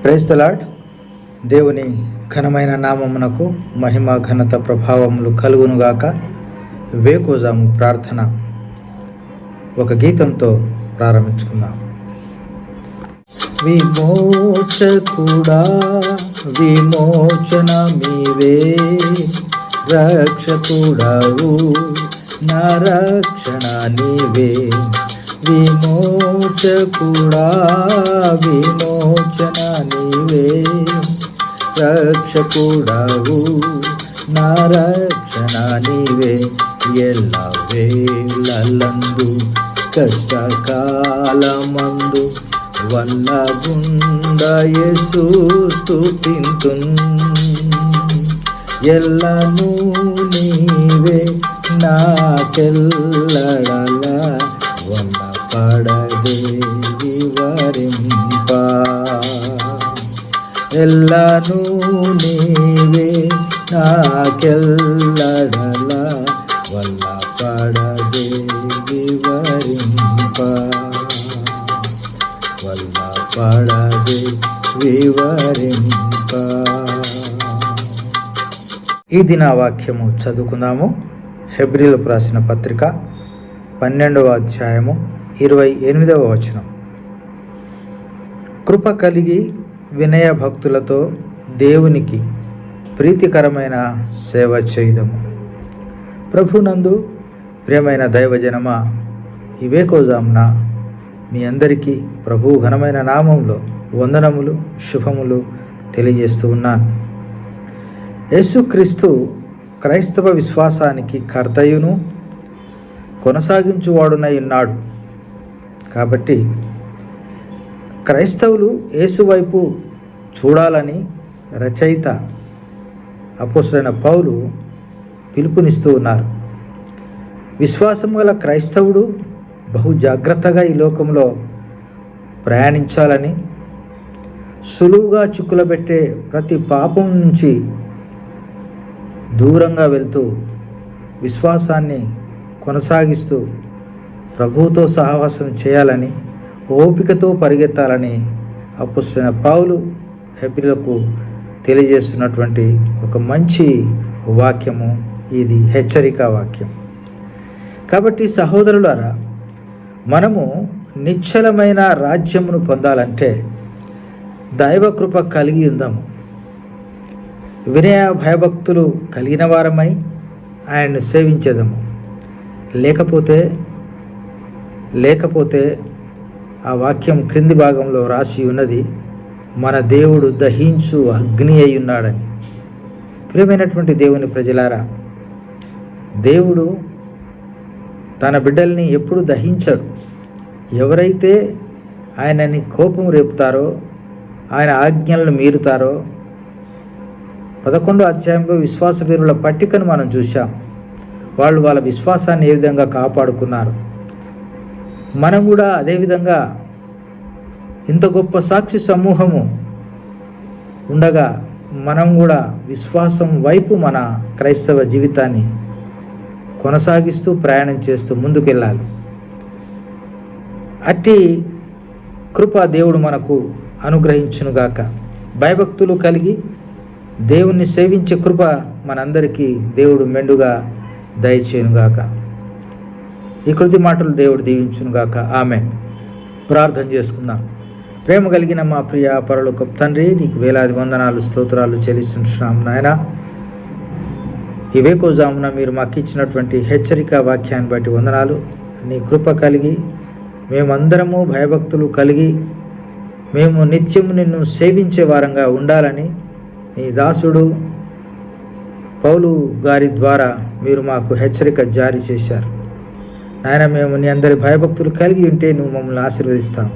క్రైస్తలాడ్ దేవుని ఘనమైన నామమునకు మహిమ ఘనత ప్రభావములు కలుగునుగాక వేకోజాము ప్రార్థన ఒక గీతంతో ప్రారంభించుకుందాం. విమోచకుడా విమోచన మీవే. రక్షకుడవు నా రక్షణ నీవే. విమోచకుడా విమోచన నీవే. రక్షకుడవు నా రక్షణ నీవే. ఎల్ల వేళలందు కష్టకాలమందు వల్ల గుండయసు స్థుతింతు ఎల్లను నీవే నాకెల్లడల వల్ల పడదే వరింప ఎల్లను నీవే నాకెల్లడల వల్ల పడదేవి వరింప వల్ల పడదే వివరింప. ఈ దిన వాక్యము చదువుకుందాము. హెబ్రిలకు రాసిన పత్రిక పన్నెండవ అధ్యాయము ఇరవై ఎనిమిదవ వచనం. కృప కలిగి వినయ భక్తులతో దేవునికి ప్రీతికరమైన సేవ చేయుదము. ప్రభునందు ప్రియమైన దైవజనమ ఇవేకోజామున మీ అందరికీ ప్రభు ఘనమైన నామంలో వందనములు శుభములు తెలియజేస్తూ ఉన్నాను. యేసుక్రీస్తు క్రైస్తవ విశ్వాసానికి కర్తయును కొనసాగించువాడునై ఉన్నాడు. కాబట్టి క్రైస్తవులు ఏసువైపు చూడాలని రచయిత అపోసులైన పౌలు పిలుపునిస్తూ ఉన్నారు. విశ్వాసం గల క్రైస్తవుడు బహు జాగ్రత్తగా ఈ లోకంలో ప్రయాణించాలని సులువుగా చిక్కులబెట్టే ప్రతి పాపం నుంచి దూరంగా వెళ్తూ విశ్వాసాన్ని కొనసాగిస్తూ ప్రభువుతో సహవాసం చేయాలని ఓపికతో పరిగెత్తాలని అపుస్తున్న పావులు హెబ్రిలకు తెలియజేస్తున్నటువంటి ఒక మంచి వాక్యము ఇది హెచ్చరిక వాక్యం. కాబట్టి సహోదరులారా మనము నిశ్చలమైన రాజ్యమును పొందాలంటే దైవకృప కలిగి ఉందాము. వినయ భయభక్తులు కలిగిన వారమై ఆయన్ను సేవించేదము. లేకపోతే లేకపోతే ఆ వాక్యం క్రింది భాగంలో రాసి ఉన్నది మన దేవుడు దహించు అగ్ని అయి ఉన్నాడని. ప్రియమైనటువంటి దేవుని ప్రజలారా దేవుడు తన బిడ్డల్ని ఎప్పుడు దహించడు. ఎవరైతే ఆయనని కోపం రేపుతారో ఆయన ఆజ్ఞలను మీరుతారో పదకొండో అధ్యాయంలో విశ్వాస వీరుల పట్టికను మనం చూశాం. వాళ్ళు వాళ్ళ విశ్వాసాన్ని ఏ విధంగా కాపాడుకున్నారు? మనం కూడా అదేవిధంగా ఇంత గొప్ప సాక్షి సమూహము ఉండగా మనం కూడా విశ్వాసం వైపు మన క్రైస్తవ జీవితాన్ని కొనసాగిస్తూ ప్రయాణం చేస్తూ ముందుకెళ్ళాలి. అట్టి కృప దేవుడు మనకు అనుగ్రహించునుగాక భయభక్తులు కలిగి దేవుణ్ణి సేవించే కృప మనందరికీ దేవుడు మెండుగా దయచేయునుగాక ఈ కృతి మాటలు దేవుడు దీవించునుగాక ఆమె ప్రార్థన చేసుకుందాం. ప్రేమ కలిగిన మా ప్రియ పరలోక తండ్రి నీకు వేలాది వందనాలు స్తోత్రాలు చెల్లిస్తుంటున్నాం నాయన. ఈ వేకోజామున మీరు మాకు ఇచ్చినటువంటి హెచ్చరిక వాక్యాన్ని బట్టి వందనాలు. నీ కృప కలిగి మేమందరము భయభక్తులు కలిగి మేము నిత్యము నిన్ను సేవించే వారంగా ఉండాలని నీ దాసుడు పౌలు గారి ద్వారా మీరు మాకు హెచ్చరిక జారీ చేశారు. నాయన మేము నీ అందరి భయభక్తులు కలిగి ఉంటే నువ్వు మమ్మల్ని ఆశీర్వదిస్తావు.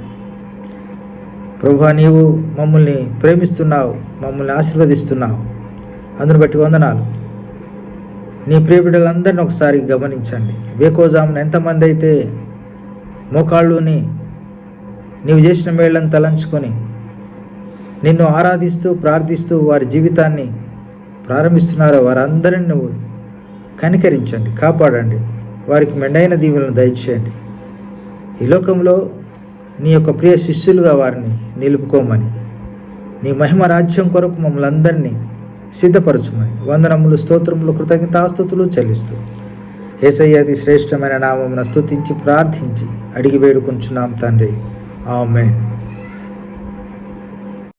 ప్రభా నీవు మమ్మల్ని ప్రేమిస్తున్నావు మమ్మల్ని ఆశీర్వదిస్తున్నావు. అందును బట్టి వందనాలు. నీ ప్రియబిడ్డలందరిని ఒకసారి గమనించండి. వేకోజామున ఎంతమంది అయితే మోకాళ్ళుని నీవు చేసిన మేళ్ళను తలంచుకొని నిన్ను ఆరాధిస్తూ ప్రార్థిస్తూ వారి జీవితాన్ని ప్రారంభిస్తున్నారో వారందరిని నువ్వు కనికరించండి కాపాడండి. వారికి మెండైన దీవులను దయచేయండి. ఈ లోకంలో నీ యొక్క ప్రియ శిష్యులుగా వారిని నిలుపుకోమని నీ మహిమ రాజ్యం కొరకు మమ్మల్ని అందరినీ సిద్ధపరచుమని వందనములు స్తోత్రములు కృతజ్ఞతాస్తుతులు చెల్లిస్తూ ఏసయ్యది శ్రేష్టమైన నామమున స్తుతించి ప్రార్థించి అడిగి వేడుకుంటున్నాం తండ్రి. ఆమెన్.